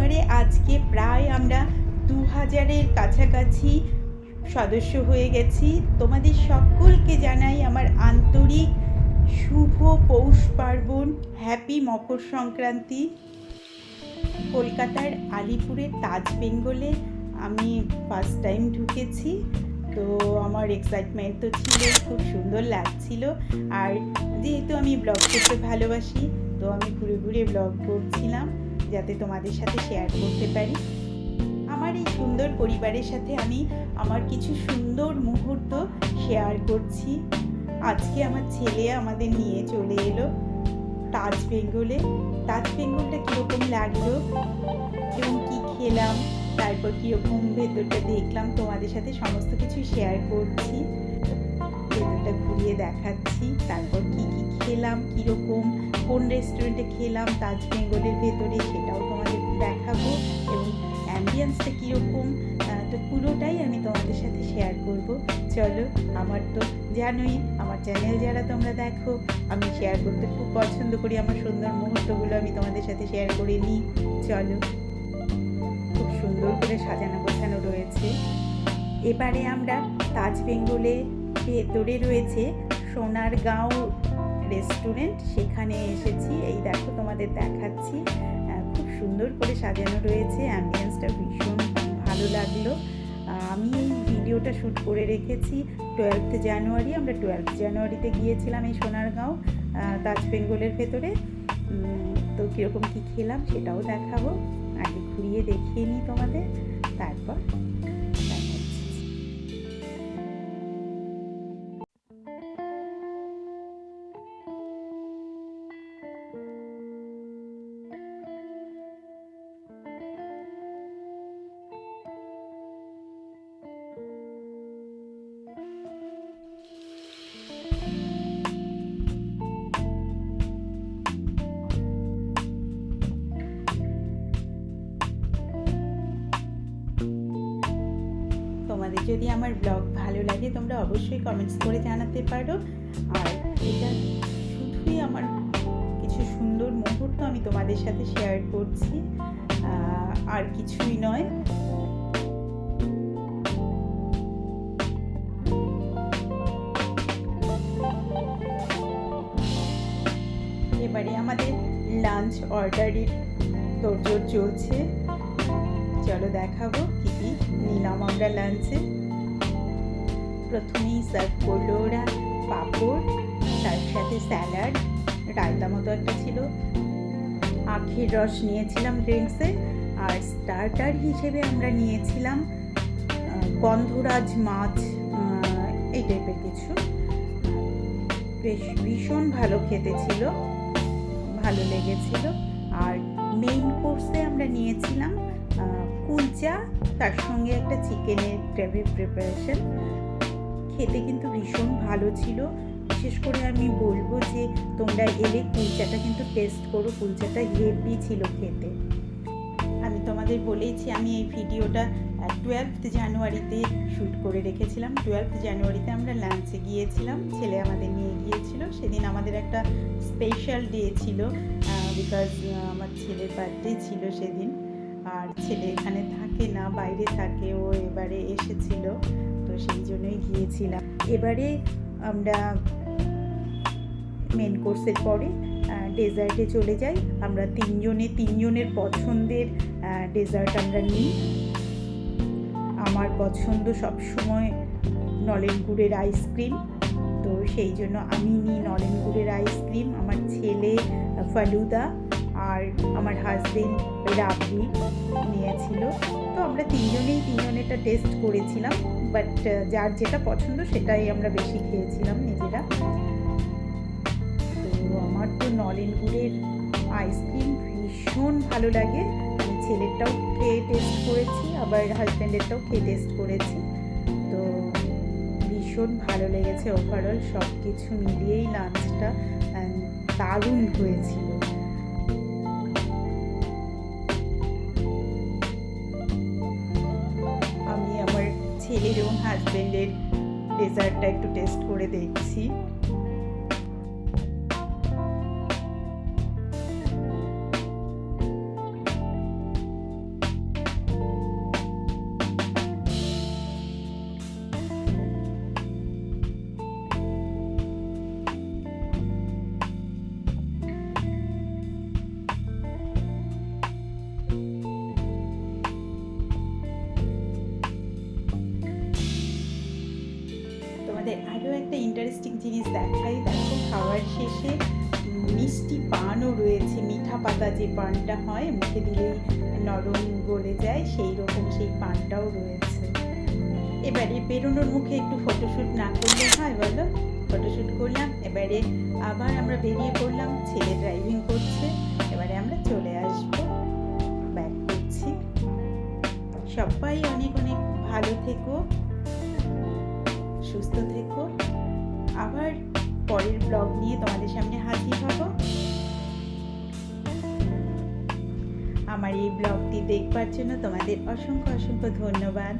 পরিবারে আজকে প্রায় আমরা দু হাজারের কাছাকাছি সদস্য হয়ে গেছি। তোমাদের সকলকে জানাই আমার আন্তরিক শুভ পৌষ পার্বণ হ্যাপি মকর সংক্রান্তি। কলকাতার আলিপুরের তাজ বেঙ্গলে আমি ফার্স্ট টাইম ঢুকেছি, তো আমার এক্সাইটমেন্ট তো ছিল, খুব সুন্দর লাগছিল। আর যেহেতু আমি ব্লগ করতে ভালোবাসি, তো আমি ঘুরে ঘুরে ব্লগ করছিলাম। যাতে তোমাদের সাথে শেয়ার করতে পারি। আমার এই সুন্দর পরিবারের সাথে আমি আমার কিছু সুন্দর মুহূর্ত শেয়ার করছি। আজকে আমার ছেলে আমাদের নিয়ে চলে এলো তাজ বেঙ্গলে। তাজ বেঙ্গলটা কীরকম লাগল? এবং কি খেলাম? তারপর কীরকম ভেতরটা দেখলাম? তোমাদের সাথে সমস্ত কিছু শেয়ার করছি। ভেতরটা ঘুরিয়ে দেখাচ্ছি। তারপর কি কি খেলাম? কীরকম কোন রেস্টুরেন্টে খেলাম তাজ বেঙ্গলের ভেতরে সেটাও তোমাদের দেখাবো এবং অ্যাম্বিয়েন্সটা কীরকম তো পুরোটাই আমি তোমাদের সাথে শেয়ার করব। চলো, আমার তো জানোই, আমার চ্যানেল যারা তোমরা দেখো, আমি শেয়ার করতে খুব পছন্দ করি, আমার সুন্দর মুহূর্তগুলো আমি তোমাদের সাথে শেয়ার করে নিই। চলো, খুব সুন্দর করে সাজানো গোছানো রয়েছে। এবারে আমরা তাজ বেঙ্গলে ভেতরে রয়েছে সোনারগাঁও রেস্টুরেন্ট সেখানে এসেছি। এই দেখো তোমাদের দেখাচ্ছি। খুব সুন্দর করে সাজানো রয়েছে অ্যাম্বিয়েন্সটা ভীষণ ভালো লাগল। আমি এই ভিডিওটা শ্যুট করে রেখেছি টুয়েলথ জানুয়ারি আমরা টুয়েলথ জানুয়ারিতে গিয়েছিলাম এই সোনারগাঁও তাজ বেঙ্গলের ভেতরে। তো কীরকম কী খেলাম সেটাও দেখাবো। আগে ঘুরিয়ে দেখিয়ে নিই তোমাদের। তারপর যদি আমার ব্লগ ভালো লাগে, তোমরা অবশ্যই কমেন্টস করে জানাতে পারো। আর এটা শুধুই আমার কিছু সুন্দর মুহূর্ত আমি তোমাদের সাথে শেয়ার করছি। আর কিছুই নয়। এবারে আমাদের লাঞ্চ অর্ডারের তোড়জোড় চলছে। চলো দেখাবো কি কি নিলাম আমরা লাঞ্চে প্রথমেই সার্ভ করল ওরা পাঁপড়, তার সাথে স্যালাড রায়তা মতো একটা ছিল। আখের রস নিয়েছিলাম ড্রিঙ্কসে আর স্টার্টার হিসেবে আমরা নিয়েছিলাম গন্ধরাজ মাছ এই টাইপের কিছু। বেশ ভীষণ ভালো খেতে ছিল, ভালো লেগেছিল। আর মেইন কোর্সে আমরা নিয়েছিলাম কুলচা, তার সঙ্গে একটা চিকেনের গ্রেভি প্রিপারেশন খেতে কিন্তু ভীষণ ভালো ছিল। বিশেষ করে আমি বলব যে, তোমরা এলে কুলচাটা কিন্তু টেস্ট করো। কুলচাটা হেভি ছিল খেতে। আমি তোমাদের বলেইছি, আমি এই ভিডিওটা টুয়েলথ জানুয়ারিতে শ্যুট করে রেখেছিলাম। টুয়েলভ জানুয়ারিতে আমরা লাঞ্চে গিয়েছিলাম। ছেলে আমাদের নিয়ে গিয়েছিল। সেদিন আমাদের একটা স্পেশাল ডে ছিল বিকজ আমার ছেলের বার্থডে ছিল সেদিন। আর ছেলে এখানে থাকে না, বাইরে থাকে, ও এবারে এসেছিল, তো সেই জন্যই গিয়েছিলাম। এবারে আমরা মেন কোর্সের পরে ডেজার্টে চলে যাই। আমরা তিনজনে, তিনজনের পছন্দের ডেজার্ট আমরা নিই। আমার পছন্দ সবসময় নলেন গুড়ের আইসক্রিম তো সেই জন্য আমি নিই নলেন গুড়ের আইসক্রিম আমার ছেলে, ফালুদা আর আমার হাজবেন্ড রাবড়ি নিয়েছিল। তো আমরা তিনজনেই তিনজনেরটা টেস্ট করেছিলাম বাট যার যেটা পছন্দ সেটাই আমরা বেশি খেয়েছিলাম নিজেরা। তো আমার তো নলেন গুড়ের আইসক্রিম ভীষণ ভালো লাগে। আমি ছেলেরটাও খেয়ে টেস্ট করেছি, আবার হাজব্যান্ডেরটাও খেয়ে টেস্ট করেছি। তো ভীষণ ভালো লেগেছে ওভারঅল সব কিছু মিলিয়েই লাঞ্চটা দারুণ হয়েছিল। ছেলের এবং হাজব্যান্ডের ডেজার্টটা একটু টেস্ট করে দেখছি। একটা ইন্টারেস্টিং জিনিস দেখাই। দেখো, খাওয়ার শেষে মিষ্টি পানও রয়েছে। মিঠা পাতা যে পানটা হয়, মুখে দিলেই নরম গলে যায়, সেই রকম সেই পানটাও রয়েছে। এবারে বেরোনোর মুখে একটু ফটোশ্যুট না করলে হয়, বলো? ফটোশ্যুট করলাম, এবারে আবার আমরা বেরিয়ে পড়লাম, ছেলে ড্রাইভিং করছে। এবারে আমরা চলে আসব। ব্যাক করছি। সবাই অনেক অনেক ভালো থেকো। সুস্থ থেকো। আবার পরের ব্লগ নিয়ে তোমাদের সামনে হাজির হব। আমার এই ব্লগটি দেখবার জন্য তোমাদের অসংখ্য অসংখ্য ধন্যবাদ।